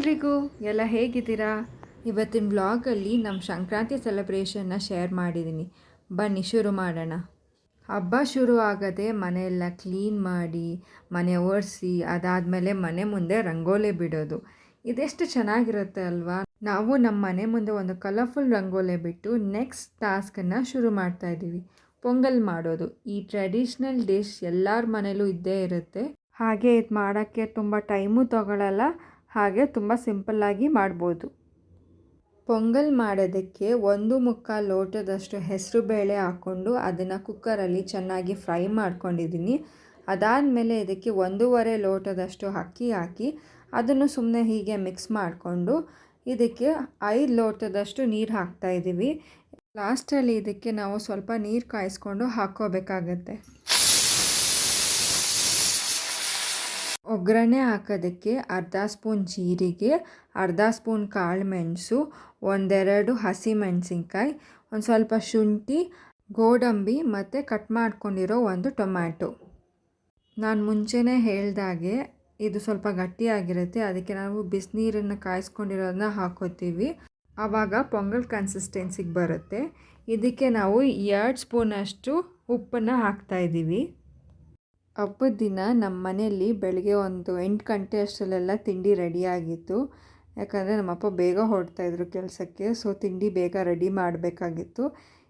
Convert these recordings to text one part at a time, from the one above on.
ಎಲ್ರಿಗೂ ಎಲ್ಲ ಹೇಗಿದ್ದೀರಾ? ಇವತ್ತಿನ ಬ್ಲಾಗಲ್ಲಿ ನಮ್ಮ ಸಂಕ್ರಾಂತಿ ಸೆಲೆಬ್ರೇಷನ್ನ ಶೇರ್ ಮಾಡಿದ್ದೀನಿ. ಬನ್ನಿ, ಶುರು ಮಾಡೋಣ. ಹಬ್ಬ ಶುರು ಆಗದೆ ಮನೆಯೆಲ್ಲ ಕ್ಲೀನ್ ಮಾಡಿ, ಮನೆ ಒರೆಸಿ, ಅದಾದಮೇಲೆ ಮನೆ ಮುಂದೆ ರಂಗೋಲೆ ಬಿಡೋದು. ಇದೆಷ್ಟು ಚೆನ್ನಾಗಿರುತ್ತೆ ಅಲ್ವಾ? ನಾವು ನಮ್ಮ ಮನೆ ಮುಂದೆ ಒಂದು ಕಲರ್ಫುಲ್ ರಂಗೋಲೆ ಬಿಟ್ಟು ನೆಕ್ಸ್ಟ್ ಟಾಸ್ಕನ್ನು ಶುರು ಮಾಡ್ತಾ ಇದ್ದೀವಿ. ಪೊಂಗಲ್ ಮಾಡೋದು. ಈ ಟ್ರೆಡಿಷ್ನಲ್ ಡಿಶ್ ಎಲ್ಲರ ಮನೇಲೂ ಇದ್ದೇ ಇರುತ್ತೆ. ಹಾಗೆ ಇದು ಮಾಡೋಕ್ಕೆ ತುಂಬ ಟೈಮು ತಗೊಳ್ಳಲ್ಲ ಹಾಗೆ ತುಂಬ ಸಿಂಪಲ್ಲಾಗಿ ಮಾಡ್ಬೋದು. ಪೊಂಗಲ್ ಮಾಡೋದಕ್ಕೆ ಒಂದು ಮುಕ್ಕಾಲು ಲೋಟದಷ್ಟು ಹೆಸರು ಬೇಳೆ ಹಾಕ್ಕೊಂಡು ಅದನ್ನು ಕುಕ್ಕರಲ್ಲಿ ಚೆನ್ನಾಗಿ ಫ್ರೈ ಮಾಡ್ಕೊಂಡಿದ್ದೀನಿ. ಅದಾದಮೇಲೆ ಇದಕ್ಕೆ ಒಂದೂವರೆ ಲೋಟದಷ್ಟು ಅಕ್ಕಿ ಹಾಕಿ ಅದನ್ನು ಸುಮ್ಮನೆ ಹೀಗೆ ಮಿಕ್ಸ್ ಮಾಡಿಕೊಂಡು ಇದಕ್ಕೆ ಐದು ಲೋಟದಷ್ಟು ನೀರು ಹಾಕ್ತಾಯಿದ್ದೀವಿ ಲಾಸ್ಟಲ್ಲಿ ಇದಕ್ಕೆ ನಾವು ಸ್ವಲ್ಪ ನೀರು ಕಾಯಿಸ್ಕೊಂಡು ಹಾಕ್ಕೋಬೇಕಾಗತ್ತೆ. ಒಗ್ಗರಣೆ ಹಾಕೋದಕ್ಕೆ ಅರ್ಧ ಸ್ಪೂನ್ ಜೀರಿಗೆ, ಅರ್ಧ ಸ್ಪೂನ್ ಕಾಳು ಮೆಣಸು, ಒಂದೆರಡು ಹಸಿಮೆಣಸಿನ್ಕಾಯಿ ಒಂದು ಸ್ವಲ್ಪ ಶುಂಠಿ, ಗೋಡಂಬಿ ಮತ್ತು ಕಟ್ ಮಾಡ್ಕೊಂಡಿರೋ ಒಂದು ಟೊಮ್ಯಾಟೊ. ನಾನು ಮುಂಚೆನೇ ಹೇಳ್ದಾಗೆ ಇದು ಸ್ವಲ್ಪ ಗಟ್ಟಿಯಾಗಿರುತ್ತೆ, ಅದಕ್ಕೆ ನಾವು ಬಿಸಿನೀರನ್ನು ಕಾಯಿಸ್ಕೊಂಡಿರೋದನ್ನ ಹಾಕೋತೀವಿ. ಆವಾಗ ಪೊಂಗಲ್ ಕನ್ಸಿಸ್ಟೆನ್ಸಿಗೆ ಬರುತ್ತೆ. ಇದಕ್ಕೆ ನಾವು ಎರಡು ಸ್ಪೂನಷ್ಟು ಉಪ್ಪನ್ನು ಹಾಕ್ತಾಯಿದ್ದೀವಿ ಹಬ್ಬದ ದಿನ ನಮ್ಮ ಮನೆಯಲ್ಲಿ ಬೆಳಗ್ಗೆ ಒಂದು ಎಂಟು ಗಂಟೆ ಅಷ್ಟರಲ್ಲೆಲ್ಲ ತಿಂಡಿ ರೆಡಿಯಾಗಿತ್ತು ಯಾಕಂದರೆ ನಮ್ಮಪ್ಪ ಬೇಗ ಹೊರಡ್ತಾಯಿದ್ರು ಕೆಲಸಕ್ಕೆ, ಸೊ ತಿಂಡಿ ಬೇಗ ರೆಡಿ ಮಾಡಬೇಕಾಗಿತ್ತು.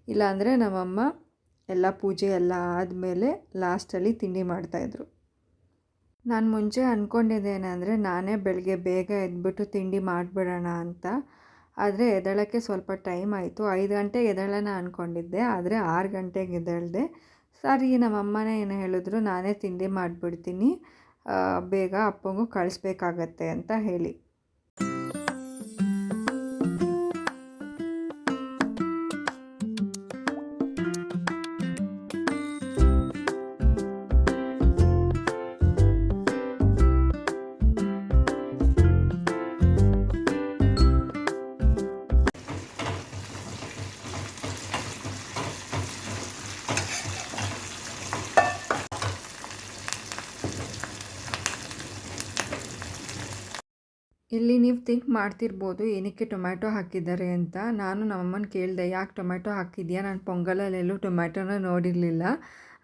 ಇಲ್ಲಾಂದರೆ ನಮ್ಮಮ್ಮ ಎಲ್ಲ ಪೂಜೆ ಎಲ್ಲ ಆದಮೇಲೆ ಲಾಸ್ಟಲ್ಲಿ ತಿಂಡಿ ಮಾಡ್ತಾಯಿದ್ರು ನಾನು ಮುಂಚೆ ಅಂದ್ಕೊಂಡಿದ್ದೇನೆಂದರೆ ನಾನೇ ಬೆಳಗ್ಗೆ ಬೇಗ ಎದ್ಬಿಟ್ಟು ತಿಂಡಿ ಮಾಡಿಬಿಡೋಣ ಅಂತ. ಆದರೆ ಎದ್ದೇಳೋಕ್ಕೆ ಸ್ವಲ್ಪ ಟೈಮ್ ಆಯಿತು. ಐದು ಗಂಟೆಗೆ ಎದ್ದೇಳೋಣ ಅಂದ್ಕೊಂಡಿದ್ದೆ ಆದರೆ ಆರು ಗಂಟೆಗೆ ಎದ್ದೇಳಿದೆ. ಸರಿ ನಮ್ಮಮ್ಮನೇ ಏನು ಹೇಳಿದ್ರು ನಾನೇ ತಿಂಡಿ ಮಾಡಿಬಿಡ್ತೀನಿ. ಬೇಗ ಅಪ್ಪಂಗೂ ಕಳಿಸ್ಬೇಕಾಗತ್ತೆ ಅಂತ ಹೇಳಿ. ಇಲ್ಲಿ ನೀವು ಥಿಂಕ್ ಮಾಡ್ತಿರ್ಬೋದು, ಏನಕ್ಕೆ ಟೊಮ್ಯಾಟೊ ಹಾಕಿದ್ದಾರೆ ಅಂತ. ನಾನು ನಮ್ಮಮ್ಮನ ಕೇಳಿದೆ, ಯಾಕೆ ಟೊಮ್ಯಾಟೊ ಹಾಕಿದ್ಯಾ? ನಾನು ಪೊಂಗಲಲ್ಲೆಲ್ಲೂ ಟೊಮ್ಯಾಟೊನ ನೋಡಿರಲಿಲ್ಲ,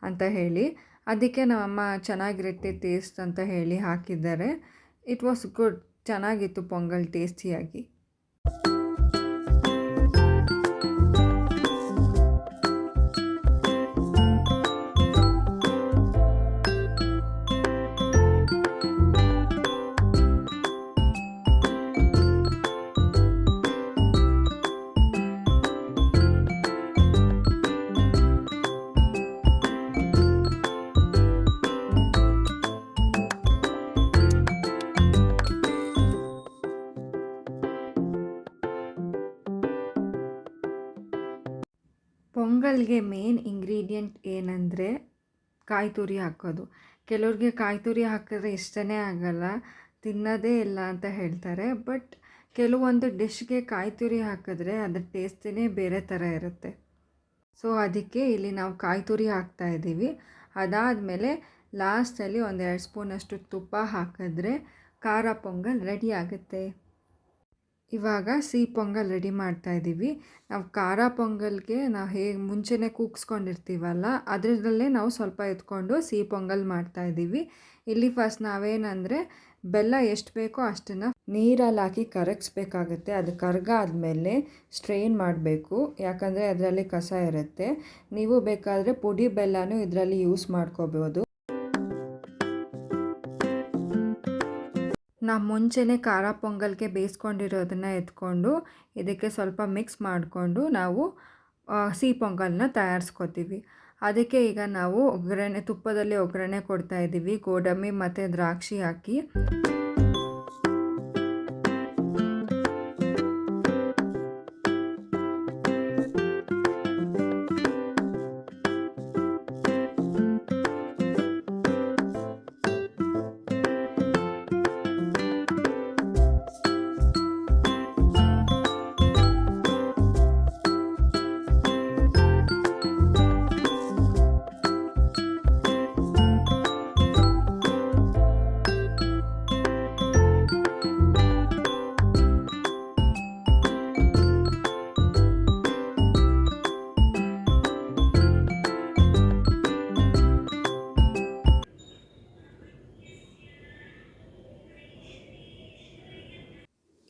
ಅಂತ ಹೇಳಿ. ಅದಕ್ಕೆ ನಮ್ಮಮ್ಮ ಚೆನ್ನಾಗಿರುತ್ತೆ ಟೇಸ್ಟ್ ಅಂತ ಹೇಳಿ ಹಾಕಿದ್ದಾರೆ. ಇಟ್ ವಾಸ್ ಗುಡ್ ಚೆನ್ನಾಗಿತ್ತು ಪೊಂಗಲ್ ಟೇಸ್ಟಿಯಾಗಿ ಪೊಂಗಲ್ಗೆ ಮೇನ್ ಇಂಗ್ರೀಡಿಯೆಂಟ್ ಏನಂದರೆ ಕಾಯಿ ತುರಿ ಹಾಕೋದು. ಕೆಲವ್ರಿಗೆ ಕಾಯಿ ತುರಿ ಹಾಕಿದ್ರೆ ಇಷ್ಟನೇ ಆಗಲ್ಲ, ತಿನ್ನೋದೇ ಇಲ್ಲ ಅಂತ ಹೇಳ್ತಾರೆ. ಬಟ್ ಕೆಲವೊಂದು ಡಿಶ್ಗೆ ಕಾಯಿ ತುರಿ ಹಾಕಿದ್ರೆ ಅದರ ಟೇಸ್ಟಿನೇ ಬೇರೆ ಥರ ಇರುತ್ತೆ. ಸೊ, ಅದಕ್ಕೆ ಇಲ್ಲಿ ನಾವು ಕಾಯಿ ತುರಿ ಹಾಕ್ತಾ ಇದ್ದೀವಿ. ಅದಾದಮೇಲೆ ಲಾಸ್ಟಲ್ಲಿ ಒಂದು ಎರಡು ಸ್ಪೂನಷ್ಟು ತುಪ್ಪ ಹಾಕಿದ್ರೆ ಖಾರ ಪೊಂಗಲ್ ರೆಡಿ ಆಗುತ್ತೆ. ಇವಾಗ ಸಿಹಿ ಪೊಂಗಲ್ ರೆಡಿ ಮಾಡ್ತಾ ಇದ್ದೀವಿ. ನಾವು ಖಾರ ಪೊಂಗಲ್ಗೆ ನಾವು ಹೇಗೆ ಮುಂಚೆನೇ ಕೂಗ್ಸ್ಕೊಂಡಿರ್ತೀವಲ್ಲ, ಅದರಲ್ಲೇ ನಾವು ಸ್ವಲ್ಪ ಎತ್ಕೊಂಡು ಸಿಹಿ ಪೊಂಗಲ್ ಮಾಡ್ತಾ ಇದ್ದೀವಿ. ಇಲ್ಲಿ ಫಸ್ಟ್ ನಾವೇನಂದರೆ, ಬೆಲ್ಲ ಎಷ್ಟು ಬೇಕೋ ಅಷ್ಟನ್ನು ನೀರಲ್ಲಿ ಹಾಕಿ ಕರಗಿಸ್ಬೇಕಾಗುತ್ತೆ. ಅದು ಕರಗಾದ್ಮೇಲೆ ಸ್ಟ್ರೈನ್ ಮಾಡಬೇಕು. ಯಾಕಂದರೆ ಅದರಲ್ಲಿ ಕಸ ಇರುತ್ತೆ. ನೀವು ಬೇಕಾದರೆ ಪುಡಿ ಬೆಲ್ಲನೂ ಇದರಲ್ಲಿ ಯೂಸ್ ಮಾಡ್ಕೋಬೋದು. ನಾವು ಮುಂಚೆನೇ ಖಾರ ಪೊಂಗಲ್ಗೆ ಬೇಯಿಸ್ಕೊಂಡಿರೋದನ್ನು ಎತ್ಕೊಂಡು, ಇದಕ್ಕೆ ಸ್ವಲ್ಪ ಮಿಕ್ಸ್ ಮಾಡಿಕೊಂಡು ನಾವು ಸಿಹಿ ಪೊಂಗಲ್ನ ತಯಾರಿಸ್ಕೊತೀವಿ. ಅದಕ್ಕೆ ಈಗ ನಾವು ಒಗ್ಗರಣೆ, ತುಪ್ಪದಲ್ಲಿ ಒಗ್ಗರಣೆ ಕೊಡ್ತಾ ಇದ್ದೀವಿ ಗೋಡಂಬಿ ಮತ್ತು ದ್ರಾಕ್ಷಿ ಹಾಕಿ.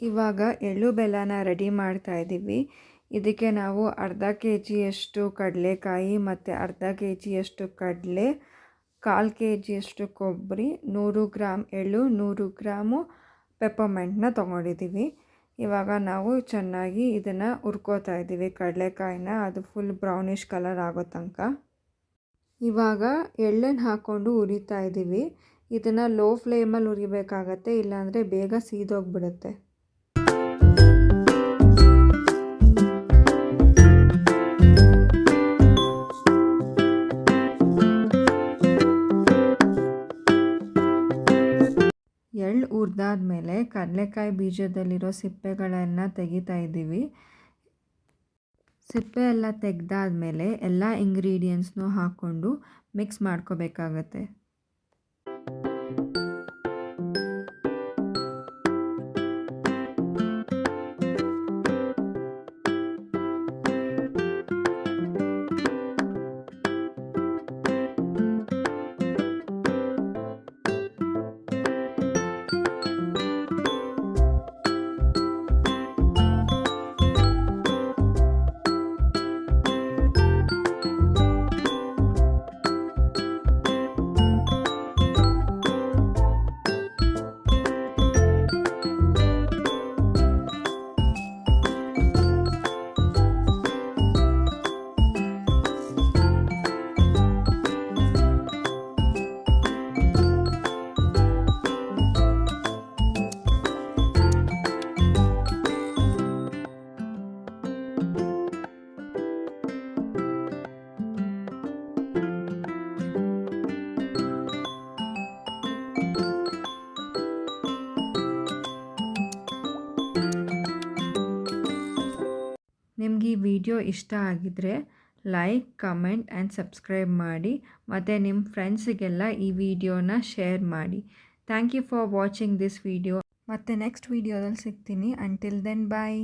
ಇವಾಗ ಎಳ್ಳು ಬೆಲ್ಲನ ರೆಡಿ ಮಾಡ್ತಾ ಇದ್ದೀವಿ ಇದಕ್ಕೆ ನಾವು ಅರ್ಧ ಕೆ ಜಿಯಷ್ಟು ಕಡಲೆಕಾಯಿ ಮತ್ತು ಅರ್ಧ ಕೆ ಜಿಯಷ್ಟು ಕಡಲೆ, ಕಾಲು ಕೆ ಜಿಯಷ್ಟು ಕೊಬ್ಬರಿ, ನೂರು ಗ್ರಾಮ್ ಎಳ್ಳು, ನೂರು ಗ್ರಾಮು ಪೆಪ್ಪರ್ಮೆಂಟ್ನ ತೊಗೊಂಡಿದ್ದೀವಿ ಇವಾಗ ನಾವು ಚೆನ್ನಾಗಿ ಇದನ್ನು ಹುರ್ಕೋತಾ ಇದ್ದೀವಿ ಕಡಲೆಕಾಯಿನ. ಅದು ಫುಲ್ ಬ್ರೌನಿಷ್ ಕಲರ್ ಆಗೋ ತನಕ. ಇವಾಗ ಎಳ್ಳನ್ನು ಹಾಕ್ಕೊಂಡು ಉರಿತಾ ಇದ್ದೀವಿ ಇದನ್ನು ಲೋ ಫ್ಲೇಮಲ್ಲಿ ಉರಿಬೇಕಾಗತ್ತೆ ಇಲ್ಲಾಂದರೆ ಬೇಗ ಸೀದೋಗ್ಬಿಡುತ್ತೆ. ಕಡಲೆಕಾಯಿ ಬೀಜದಲ್ಲಿರೋ ಸಿಪ್ಪೆಗಳನ್ನು ತೆಗಿತಾ ಇದ್ದೀವಿ. ಸಿಪ್ಪೆ ಎಲ್ಲ ತೆಗೆದಾದ್ಮೇಲೆ ಎಲ್ಲ ಇಂಗ್ರೀಡಿಯೆಂಟ್ಸ್ನೂ ಹಾಕ್ಕೊಂಡು ಮಿಕ್ಸ್ ಮಾಡ್ಕೋಬೇಕಾಗತ್ತೆ. ನಿಮ್ಗೆ ಈ ವಿಡಿಯೋ ಇಷ್ಟ ಆಗಿದ್ರೆ ಲೈಕ್, ಕಮೆಂಟ್ ಆ್ಯಂಡ್ ಸಬ್ಸ್ಕ್ರೈಬ್ ಮಾಡಿ ಮತ್ತು ನಿಮ್ಮ ಫ್ರೆಂಡ್ಸಿಗೆಲ್ಲ ಈ ವಿಡಿಯೋನ ಶೇರ್ ಮಾಡಿ. Thank you for watching this video. ಮತ್ತು ನೆಕ್ಸ್ಟ್ ವಿಡಿಯೋದಲ್ಲಿ ಸಿಗ್ತೀನಿ. Until then bye